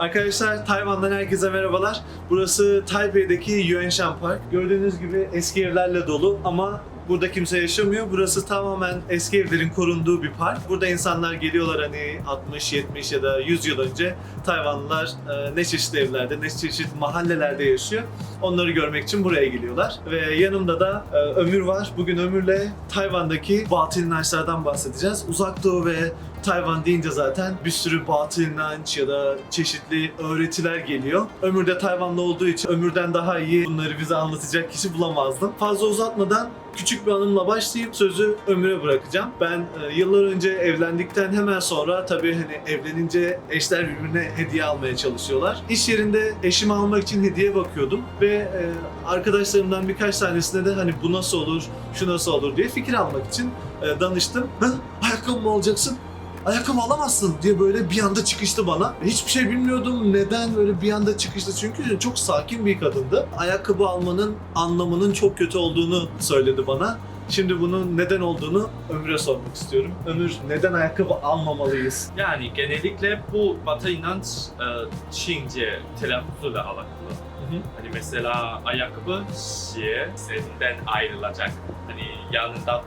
Arkadaşlar Tayvan'dan herkese merhabalar. Burası Taipei'deki Yuanshan Park. Gördüğünüz gibi eski evlerle dolu ama burada kimse yaşamıyor. Burası tamamen eski evlerin korunduğu bir park. Burada insanlar geliyorlar hani 60, 70 ya da 100 yıl önce Tayvanlılar e, ne çeşit evlerde, ne çeşit mahallelerde yaşıyor. Onları görmek için buraya geliyorlar. Ve yanımda da e, Ömür var. Bugün Ömür'le Tayvan'daki batıl inançlardan bahsedeceğiz. Uzak Doğu ve Tayvan deyince zaten bir sürü batıl inanç ya da çeşitli öğretiler geliyor. Ömür de Tayvanlı olduğu için Ömür'den daha iyi bunları bize anlatacak kişi bulamazdım. Fazla uzatmadan küçük bir anımla başlayıp sözü Ömür'e bırakacağım. Ben e, yıllar önce evlendikten hemen sonra tabii hani evlenince eşler birbirine hediye almaya çalışıyorlar. İş yerinde eşimi almak için hediye bakıyordum ve e, arkadaşlarımdan birkaç tanesine de hani bu nasıl olur, şu nasıl olur diye fikir almak için e, danıştım. Hı? Ayakkabı mı alacaksın? Ayakkabı alamazsın diye böyle bir anda çıkıştı bana. Hiçbir şey bilmiyordum neden böyle bir anda çıkıştı çünkü çok sakin bir kadındı. Ayakkabı almanın anlamının çok kötü olduğunu söyledi bana. Şimdi bunun neden olduğunu Ömür'e sormak istiyorum. Ömür neden ayakkabı almamalıyız? Yani genellikle bu Batı inanç e, Çince telaffuzuyla alakalı. Hani mesela ayakkabı şie sesinden ayrılacak. Hani yanında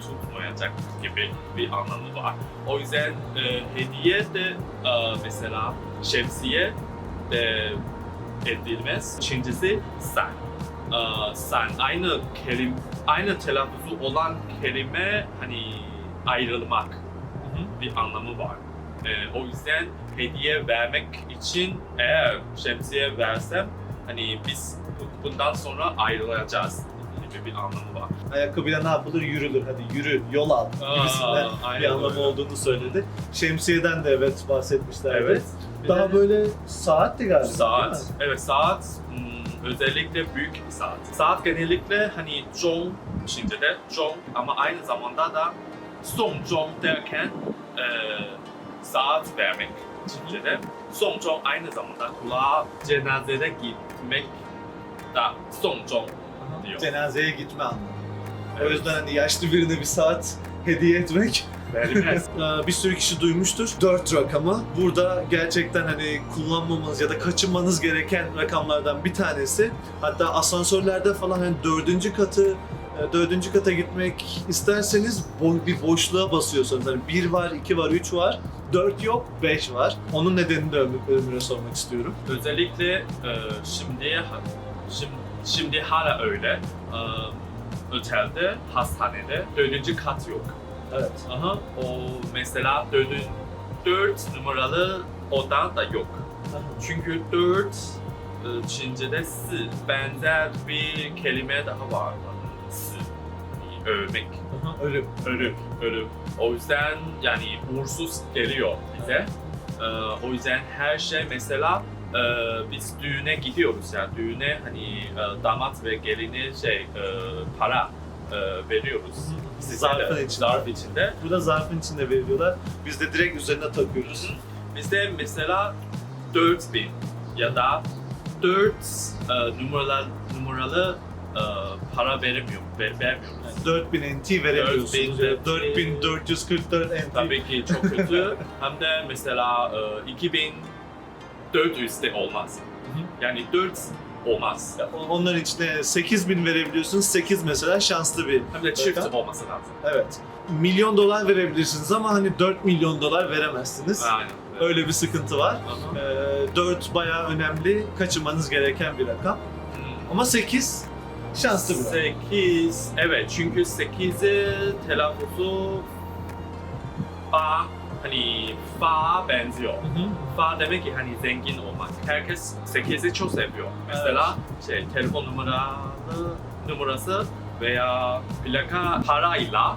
tutmayacak gibi bir anlamı var. O yüzden e, hediye de e, mesela şemsiye de edilmez. Çincesi san. E, san aynı kelim aynı telaffuzu olan kelime hani ayrılmak bir anlamı var. Ee, o yüzden hediye vermek için eğer şemsiye versem hani biz bu- bundan sonra ayrılacağız gibi bir anlamı var. Ayakkabıyla ne yapılır? Yürülür. Hadi yürü, yol al gibisinden Aa, bir anlamı öyle. olduğunu söyledi. Şemsiyeden de evet bahsetmişlerdi. Evet. Daha böyle saatti galiba. değil Saat, mi? evet saat hmm, özellikle büyük bir saat. Saat genellikle hani zhong Çince'de zhong ama aynı zamanda da song zhong derken e, saat vermek Çince'de. Song zhong aynı zamanda kulağa cenazede gitmek da song zhong diyor. Cenazeye gitme anlamı. O Evet. yüzden hani yaşlı birine bir saat hediye etmek. Ee, bir sürü kişi duymuştur. 4 rakamı. Burada gerçekten hani kullanmamanız ya da kaçınmanız gereken rakamlardan bir tanesi. Hatta asansörlerde falan hani dördüncü katı e, dördüncü kata gitmek isterseniz bo- bir boşluğa basıyorsunuz. Hani 1 var, 2 var, 3 var. 4 yok, 5 var. Onun nedenini de Ömür- Ömür'e sormak istiyorum. Özellikle e, şimdi, şimdi şimdi hala öyle. E, otelde, hastanede dördüncü kat yok. Evet. Aha, o mesela dördün, dört numaralı oda da yok. Çünkü dört e, Çince'de sı benzer bir kelime daha var. Yani ölmek. Ölüm. Ölüm, ölüm. O yüzden yani uğursuz geliyor bize. Ee, o yüzden her şey mesela e, biz düğüne gidiyoruz yani düğüne hani e, damat ve geline şey e, para e, veriyoruz. Size Zarfın de, içinde. Zarf içinde. Burada zarfın içinde veriliyorlar. Biz de direkt üzerine takıyoruz. Bizde mesela 4000 ya da 4 e, numaralı numaralı e, para veremiyor, ver, vermiyoruz. Yani 4000 NT veremiyorsunuz. 4000 4444 NT. Tabii ki çok kötü. Hem de mesela e, 2400 de olmaz. Yani 4 olmaz. Onların içine 8000 verebiliyorsunuz. 8 mesela şanslı bir. Hem de çift Rakam. olması lazım. Evet. Milyon dolar verebilirsiniz ama hani 4 milyon dolar veremezsiniz. Aynen. Öyle bir sıkıntı var. Aha. Ee, 4 bayağı önemli, kaçırmanız gereken bir rakam. Hmm. Ama 8 şanslı bir rakam. 8 evet çünkü 8'i telaffuzu fa hani fa benziyor. Hı hı. Fa demek ki hani zengin olmak. Herkes 8'i çok seviyor. Mesela şey telefon numaralı numarası veya plaka parayla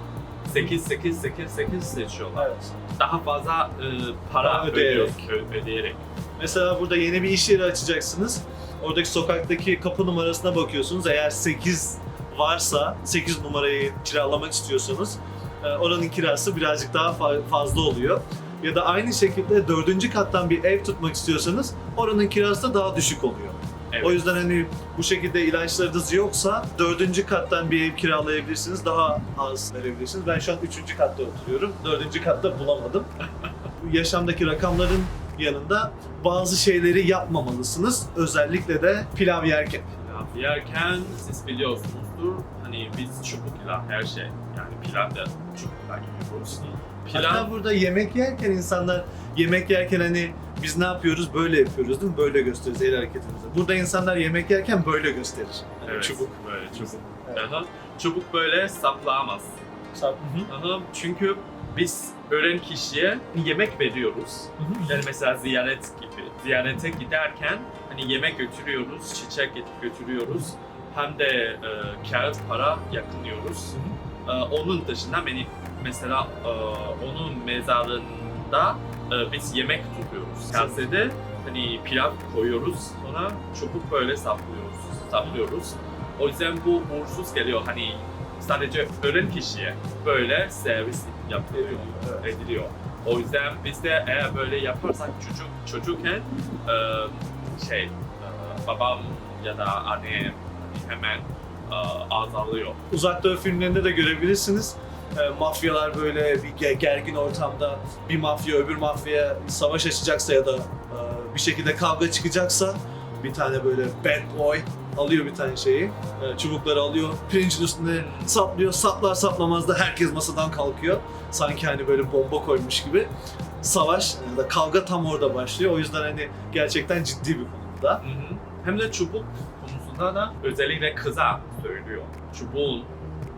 8 8 8 8 seçiyorlar. Evet. Daha fazla e, para Daha ödeyerek. ödüyor, ö- ödeyerek. Mesela burada yeni bir iş yeri açacaksınız. Oradaki sokaktaki kapı numarasına bakıyorsunuz. Eğer 8 varsa, 8 numarayı kiralamak istiyorsanız oranın kirası birazcık daha fa- fazla oluyor. Ya da aynı şekilde dördüncü kattan bir ev tutmak istiyorsanız oranın kirası da daha düşük oluyor. Evet. O yüzden hani bu şekilde ilaçlarınız yoksa dördüncü kattan bir ev kiralayabilirsiniz. Daha az verebilirsiniz. Ben şu an üçüncü katta oturuyorum. Dördüncü katta bulamadım. Yaşamdaki rakamların yanında bazı şeyleri yapmamalısınız. Özellikle de pilav yerken. Pilav yerken siz biliyorsunuzdur hani biz çubukla her şey yani pilav da çubukla yiyoruz. Hatta Pilav burada yemek yerken insanlar yemek yerken hani biz ne yapıyoruz? Böyle yapıyoruz değil mi? Böyle gösteririz el hareketimizi. Burada insanlar yemek yerken böyle gösterir. Hani evet, Çubuk. böyle çubuk. Evet. Aha, çubuk böyle saplamaz. Sap- Aha, çünkü biz ölen kişiye yemek veriyoruz. Yani mesela ziyaret gibi. Ziyarete giderken hani yemek götürüyoruz, çiçek götürüyoruz. Hem de e, kağıt para yakınıyoruz. E, onun dışında beni mesela e, onun mezarında e, biz yemek tutuyoruz. Kasede hani pilav koyuyoruz sonra çubuk böyle saplıyoruz. saplıyoruz. O yüzden bu uğursuz geliyor hani sadece ölen kişiye böyle servis yapılıyor, Evet. ediliyor. O yüzden biz de eğer böyle yaparsak çocuk çocukken e, şey e, babam ya da annem hemen e, azalıyor. Uzak Doğu filmlerinde de görebilirsiniz. E, mafyalar böyle bir ge- gergin ortamda bir mafya öbür mafyaya savaş açacaksa ya da e, bir şekilde kavga çıkacaksa bir tane böyle bad boy alıyor bir tane şeyi, e, çubukları alıyor, pirincin üstüne saplıyor, saplar saplamaz da herkes masadan kalkıyor. Sanki hani böyle bomba koymuş gibi. Savaş ya da kavga tam orada başlıyor. O yüzden hani gerçekten ciddi bir konuda. Hı hı. Hem de çubuk konusunda da özellikle kıza söylüyor. Çubuğun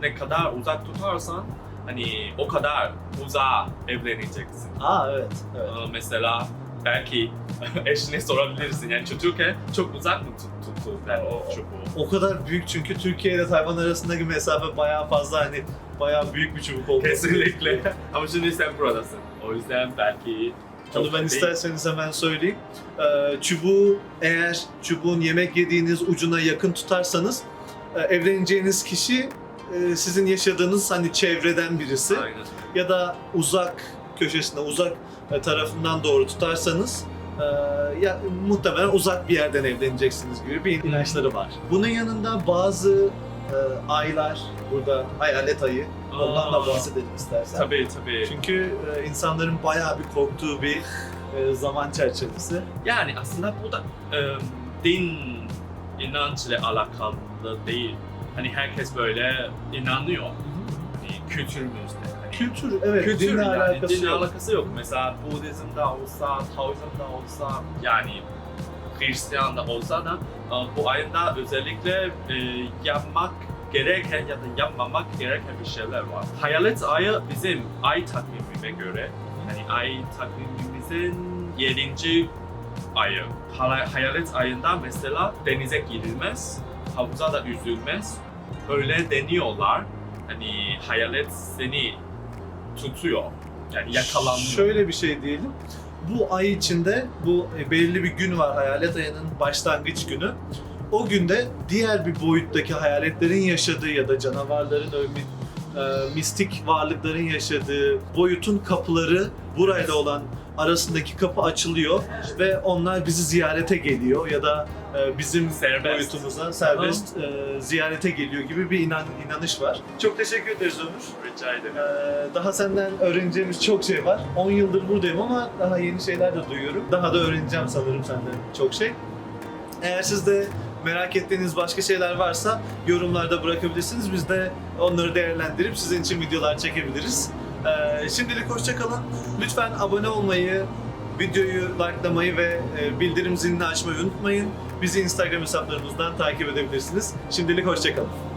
ne kadar uzak tutarsan hani o kadar uzağa evleneceksin. Aa evet, evet. Ee, mesela belki eşine sorabilirsin yani çocukken çok uzak mı tut, tuttu ben o çubuğu? O kadar büyük çünkü Türkiye ile Tayvan arasındaki mesafe bayağı fazla hani bayağı büyük bir çubuk olması. Kesinlikle. Ama şimdi sen buradasın. O yüzden belki Onu ben isterseniz hemen söyleyeyim. Ee, çubuğu eğer çubuğun yemek yediğiniz ucuna yakın tutarsanız e, evleneceğiniz kişi e, sizin yaşadığınız hani çevreden birisi Aynen. ya da uzak köşesine uzak e, tarafından doğru tutarsanız e, ya muhtemelen uzak bir yerden evleneceksiniz gibi bir inançları var. Bunun yanında bazı e, aylar burada hayalet ayı ondan da bahsedelim istersen. Tabii tabii. Çünkü e, insanların bayağı bir korktuğu bir e, zaman çerçevesi. Yani aslında bu da e, din inançla alakalı değil. Hani herkes böyle inanıyor. Hani kültürümüzde. Hani Kültür, evet, kültür dinle yani alakası dinle yok. alakası yok. Mesela Budizm'de olsa, Taoizm'de olsa yani Hristiyan'da olsa da bu ayında özellikle e, yapmak gereken ya da yapmamak gereken bir şeyler var. Hayalet ayı bizim ay takvimine göre hani ay takvimimizin 7. ayı. Hayalet ayında mesela denize girilmez, havuza da yüzülmez. Öyle deniyorlar. Hani hayalet seni tutuyor. Yani yakalanmıyor. Şöyle bir şey diyelim. Bu ay içinde bu e, belirli bir gün var hayalet ayının başlangıç günü. O günde diğer bir boyuttaki hayaletlerin yaşadığı ya da canavarların e, mistik varlıkların yaşadığı boyutun kapıları burayla olan arasındaki kapı açılıyor ve onlar bizi ziyarete geliyor ya da e, bizim Serbest. boyutumuza serbest e, ziyarete geliyor gibi bir inan, inanış var. Çok teşekkür ederiz Ömür. Rica ederim. Ee, daha senden öğreneceğimiz çok şey var. 10 yıldır buradayım ama daha yeni şeyler de duyuyorum. Daha da öğreneceğim sanırım senden çok şey. Eğer siz de merak ettiğiniz başka şeyler varsa yorumlarda bırakabilirsiniz. Biz de onları değerlendirip sizin için videolar çekebiliriz. Ee, şimdilik hoşça kalın. Lütfen abone olmayı, videoyu likelamayı ve e, bildirim zilini açmayı unutmayın. Bizi Instagram hesaplarımızdan takip edebilirsiniz. Şimdilik hoşça kalın.